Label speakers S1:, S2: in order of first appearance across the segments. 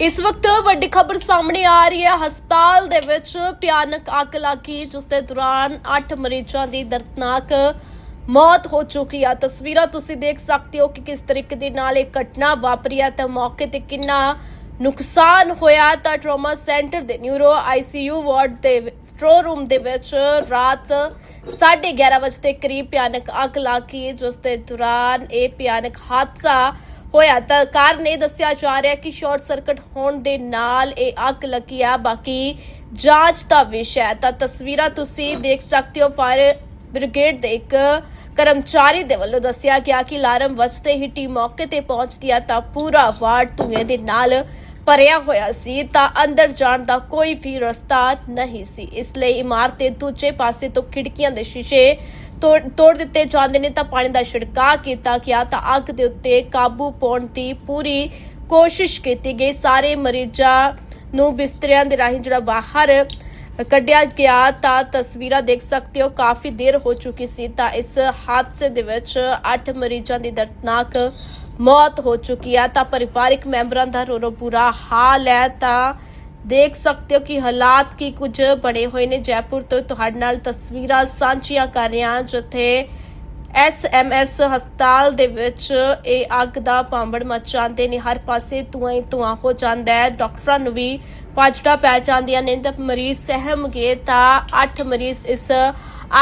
S1: ਇਸ ਵਕਤ ਵੱਡੀ ਖਬਰ ਸਾਹਮਣੇ ਆ ਰਹੀ ਹੈ। ਹਸਪਤਾਲ ਦੇ ਵਿੱਚ ਭਿਆਨਕ ਅੱਗ ਲੱਗੀ ਜਿਸ ਦੇ ਦੌਰਾਨ 8 ਮਰੀਜ਼ਾਂ ਦੀ ਦਰਦਨਾਕ ਮੌਤ ਹੋ ਚੁੱਕੀ ਹੈ ਤਸਵੀਰਾਂ ਤੁਸੀਂ ਦੇਖ ਸਕਦੇ ਹੋ ਕਿ ਕਿਸ ਤਰੀਕੇ ਦੇ ਨਾਲ ਇਹ ਘਟਨਾ ਵਾਪਰੀ ਹੈ। ਤੇ ਮੌਕੇ ਤੇ ਕਿੰਨਾ ਨੁਕਸਾਨ ਹੋਇਆ ਤਾਂ ਟਰੋਮਾ ਸੈਂਟਰ ਦੇ ਨਿਊਰੋ ਆਈਸੀਯੂ ਵਾਰਡ ਦੇ ਸਟੋਰ ਰੂਮ ਦੇ ਵਿੱਚ ਰਾਤ 11:30 ਵਜੇ ਦੇ ਕਰੀਬ ਭਿਆਨਕ ਅੱਗ ਲੱਗੀ ਜਿਸ ਦੇ ਦੌਰਾਨ ਇਹ ਭਿਆਨਕ ਹਾਦਸਾ ਹੋਇਆ ਤਾਂ ਕਾਰਨ ਦੱਸਿਆ ਜਾ ਰਿਹਾ ਕਿ ਸ਼ਾਰਟ ਸਰਕਟ ਹੋਣ ਦੇ ਨਾਲ ਇਹ ਅੱਗ ਲੱਗੀ ਆ ਬਾਕੀ ਜਾਂਚ ਦਾ ਵਿਸ਼ਾ ਹੈ। ਤਾਂ ਤਸਵੀਰਾਂ ਤੁਸੀਂ ਦੇਖ ਸਕਦੇ ਹੋ। ਫਾਇਰ ਬ੍ਰਿਗੇਡ ਦੇ ਇੱਕ ਕਰਮਚਾਰੀ ਦੇ ਵੱਲੋਂ ਦੱਸਿਆ ਗਿਆ ਕਿ ਅਲਾਰਮ ਵੱਜਦੇ ਹੀ ਟੀਮ ਮੌਕੇ ਤੇ ਪਹੁੰਚਦੀ ਆ ਤਾਂ ਪੂਰਾ ਵਾਰਡ ਧੂਏ ਦੇ ਨਾਲ ਭਰਿਆ ਹੋਇਆ ਸੀ, ਤਾਂ ਅੰਦਰ ਜਾਣ ਦਾ ਕੋਈ ਵੀ ਰਸਤਾ ਨਹੀਂ ਸੀ। ਇਸ ਲਈ ਇਮਾਰਤ ਦੇ ਦੂਜੇ ਪਾਸੇ ਤੋਂ ਖਿੜਕੀਆਂ ਦੇ ਸ਼ੀਸ਼ੇ ਤੋੜ ਤੋੜ ਦਿੱਤੇ ਜਾਂਦੇ ਨੇ, ਤਾਂ ਪਾਣੀ ਦਾ ਛਿੜਕਾਅ ਕੀਤਾ ਗਿਆ, ਤਾਂ ਅੱਗ ਦੇ ਉੱਤੇ ਕਾਬੂ ਪਾਉਣ ਦੀ ਪੂਰੀ ਕੋਸ਼ਿਸ਼ ਕੀਤੀ ਗਈ। ਸਾਰੇ ਮਰੀਜ਼ਾਂ ਨੂੰ ਬਿਸਤਰਿਆਂ ਦੇ ਰਾਹੀਂ ਜਿਹੜਾ ਬਾਹਰ ਕੱਢਿਆ ਗਿਆ, ਤਾਂ ਤਸਵੀਰਾਂ ਦੇਖ ਸਕਦੇ ਹੋ, ਕਾਫੀ ਦੇਰ ਹੋ ਚੁੱਕੀ ਸੀ, ਤਾਂ ਇਸ ਹਾਦਸੇ ਦੇ ਵਿੱਚ 8 ਮਰੀਜ਼ਾਂ ਦੀ ਦਰਦਨਾਕ ਮੌਤ ਹੋ ਚੁੱਕੀ ਹੈ ਤਾਂ ਪਰਿਵਾਰਿਕ ਮੈਂਬਰਾਂ ਦਾ ਰੋ ਰੋ ਬੁਰਾ ਹਾਲ ਹੈ। ਤਾਂ ਦੇਖ ਸਕਦੇ ਹੋ ਕਿ ਹਾਲਾਤ ਕੀ ਕੁਝ ਬਣੇ ਹੋਏ ਨੇ ਜੈਪੁਰ ਤੋਂ। ਤੁਹਾਡੇ ਨਾਲ ਤਸਵੀਰਾਂ ਸਾਂਝੀਆਂ ਕਰ ਰਿਹਾ ਜਿੱਥੇ ਐਸਐਮਐਸ ਹਸਪਤਾਲ ਦੇ ਵਿੱਚ ਇਹ ਅੱਗ ਦਾ ਭਾਂਬੜ ਮਚਾਉਂਦੇ ਨੇ। ਹਰ ਪਾਸੇ ਧੂਆਂ ਹੀ ਧੂਆਂ ਹੋ ਜਾਂਦਾ ਹੈ। ਡਾਕਟਰਾਂ ਨੂੰ ਵੀ ਪਾਜੜਾ ਪੈ ਜਾਂਦੀਆਂ ਨੇ। ਤਾਂ ਮਰੀਜ਼ ਸਹਿਮ ਗਏ ਤਾਂ 8 ਮਰੀਜ਼ ਇਸ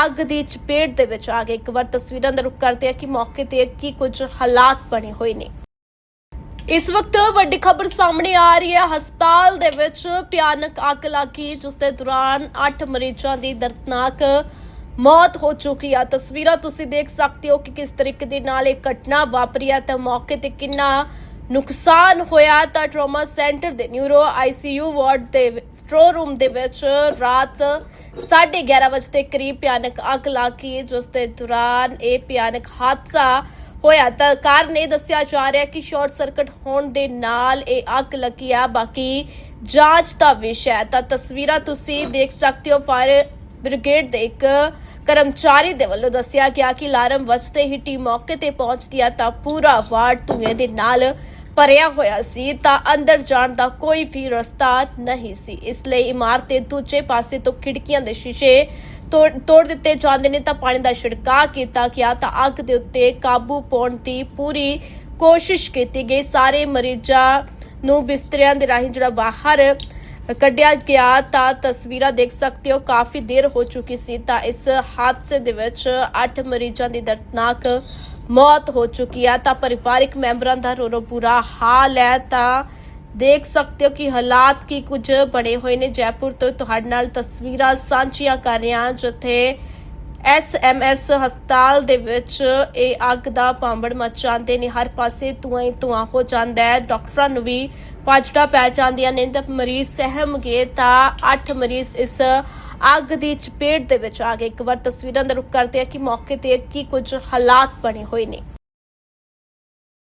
S1: ਅੱਗ ਦੀ ਚਪੇਟ ਦੇ ਵਿੱਚ ਆ ਗਏ। ਇੱਕ ਵਾਰ ਤਸਵੀਰਾਂ ਦਾ ਰੁਖ ਕਰਦੇ ਆ ਕਿ ਮੌਕੇ ਤੇ ਕੀ ਕੁਝ ਹਾਲਾਤ ਬਣੇ ਹੋਏ ਨੇ। ਇਸ ਵਕਤ ਵੱਡੀ ਖਬਰ ਸਾਹਮਣੇ ਆ ਰਹੀ ਹੈ। ਹਸਪਤਾਲ ਦੇ ਵਿੱਚ ਭਿਆਨਕ ਅੱਗ ਲੱਗੀ ਜਿਸ ਦੇ ਦੌਰਾਨ 8 ਮਰੀਜ਼ਾਂ ਦੀ ਦਰਦਨਾਕ ਮੌਤ ਹੋ ਚੁੱਕੀ ਆ। ਤਸਵੀਰਾਂ ਤੁਸੀਂ ਦੇਖ ਸਕਦੇ ਹੋ ਕਿ ਕਿਸ ਤਰੀਕੇ ਦੇ ਨਾਲ ਇਹ ਘਟਨਾ ਵਾਪਰੀ ਹੈ ਤਾਂ ਮੌਕੇ ਤੇ ਕਿੰਨਾ ਨੁਕਸਾਨ ਹੋਇਆ ਤਾਂ ਟਰੋਮਾ ਸੈਂਟਰ ਦੇ ਨਿਊਰੋ ਆਈਸੀਯੂ ਵਾਰਡ ਦੇ ਸਟੋਰ ਰੂਮ ਦੇ ਵਿੱਚ ਰਾਤ 11:30 ਵਜੇ ਦੇ ਕਰੀਬ ਭਿਆਨਕ ਅੱਗ ਲੱਗੀ ਜਿਸ ਦੇ ਦੌਰਾਨ ਇਹ ਭਿਆਨਕ ਹਾਦਸਾ ਹੋਇਆ। ਤਾਂ ਕਾਰਨ ਇਹ ਦੱਸਿਆ ਜਾ ਰਿਹਾ ਕਿ ਸ਼ਾਰਟ ਸਰਕਟ ਹੋਣ ਦੇ ਨਾਲ ਇਹ ਅੱਗ ਲੱਗੀ ਆ। ਬਾਕੀ ਜਾਂਚ ਦਾ ਵਿਸ਼ਾ ਹੈ। ਤਾਂ ਤਸਵੀਰਾਂ ਤੁਸੀਂ ਦੇਖ ਸਕਦੇ ਹੋ। ਫਾਇਰ ਬ੍ਰਿਗੇਡ ਦੇ ਇੱਕ ਕਰਮਚਾਰੀ ਦੇ ਵੱਲੋਂ ਦੱਸਿਆ ਗਿਆ ਕਿ ਅਲਾਰਮ ਵੱਜਦੇ ਹੀ ਟੀਮ ਮੌਕੇ ਤੇ ਪਹੁੰਚਦੀ ਆ ਤਾਂ ਪੂਰਾ ਵਾਰਡ ਧੂਏ ਦੇ ਨਾਲ ਭਰਿਆ ਹੋਇਆ ਸੀ, ਤਾਂ ਅੰਦਰ ਜਾਣ ਦਾ ਕੋਈ ਵੀ ਰਸਤਾ ਨਹੀਂ ਸੀ। ਇਸ ਲਈ ਇਮਾਰਤ ਦੇ ਦੂਜੇ ਪਾਸੇ ਤੋਂ ਖਿੜਕੀਆਂ ਦੇ ਸ਼ੀਸ਼ੇ ਤੋੜ ਤੋੜ ਦਿੱਤੇ ਜਾਂਦੇ ਨੇ ਤਾਂ ਪਾਣੀ ਦਾ ਛਿੜਕਾਅ ਕੀਤਾ ਗਿਆ ਤਾਂ ਅੱਗ ਦੇ ਉੱਤੇ ਕਾਬੂ ਪਾਉਣ ਦੀ ਪੂਰੀ ਕੋਸ਼ਿਸ਼ ਕੀਤੀ ਗਈ। ਸਾਰੇ ਮਰੀਜ਼ਾਂ ਨੂੰ ਬਿਸਤਰਿਆਂ ਦੇ ਰਾਹੀਂ ਜਿਹੜਾ ਬਾਹਰ ਕੱਢਿਆ ਗਿਆ ਤਾਂ ਤਸਵੀਰਾਂ ਦੇਖ ਸਕਦੇ ਹੋ। ਕਾਫੀ ਦੇਰ ਹੋ ਚੁੱਕੀ ਸੀ ਤਾਂ ਇਸ ਹਾਦਸੇ ਦੇ ਵਿੱਚ 8 ਮਰੀਜ਼ਾਂ ਦੀ ਦਰਦਨਾਕ ਮੌਤ ਹੋ ਚੁੱਕੀ ਹੈ। ਤਾਂ ਪਰਿਵਾਰਕ ਮੈਂਬਰਾਂ ਦਾ ਰੋ ਰੋ ਬੁਰਾ ਹਾਲ ਹੈ। ਤਾਂ ਦੇਖ ਸਕਦੇ ਹੋ ਕਿ ਹਾਲਾਤ ਕੀ ਕੁਝ ਬਣੇ ਹੋਏ ਨੇ। ਜੈਪੁਰ ਤੋਂ ਤੁਹਾਡੇ ਨਾਲ ਤਸਵੀਰਾਂ ਸਾਂਝੀਆਂ ਕਰ ਰਿਹਾ ਜਿੱਥੇ ਐਸਐਮਐਸ ਹਸਪਤਾਲ ਦੇ ਵਿੱਚ ਇਹ ਅੱਗ ਦਾ ਭਾਂਬੜ ਮਚਾਉਂਦੇ ਨੇ। ਹਰ ਪਾਸੇ ਧੂਆਂ ਹੀ ਧੂਆਂ ਹੋ ਜਾਂਦਾ ਹੈ। ਡਾਕਟਰਾਂ ਨੂੰ ਵੀ ਪਾਜੜਾ ਪੈ ਜਾਂਦੀਆਂ ਨੇ। ਤਾਂ ਮਰੀਜ਼ ਸਹਿਮ ਗਏ ਤਾਂ 8 ਮਰੀਜ਼ ਇਸ ਅੱਗ ਦੀ ਚਪੇਟ ਦੇ ਵਿੱਚ ਆ ਗਏ। ਇੱਕ ਵਾਰ ਤਸਵੀਰਾਂ ਦਾ ਰੁਖ ਕਰਦੇ ਆ ਕਿ ਮੌਕੇ ਤੇ ਕੀ ਕੁਝ ਹਾਲਾਤ ਬਣੇ ਹੋਏ ਨੇ।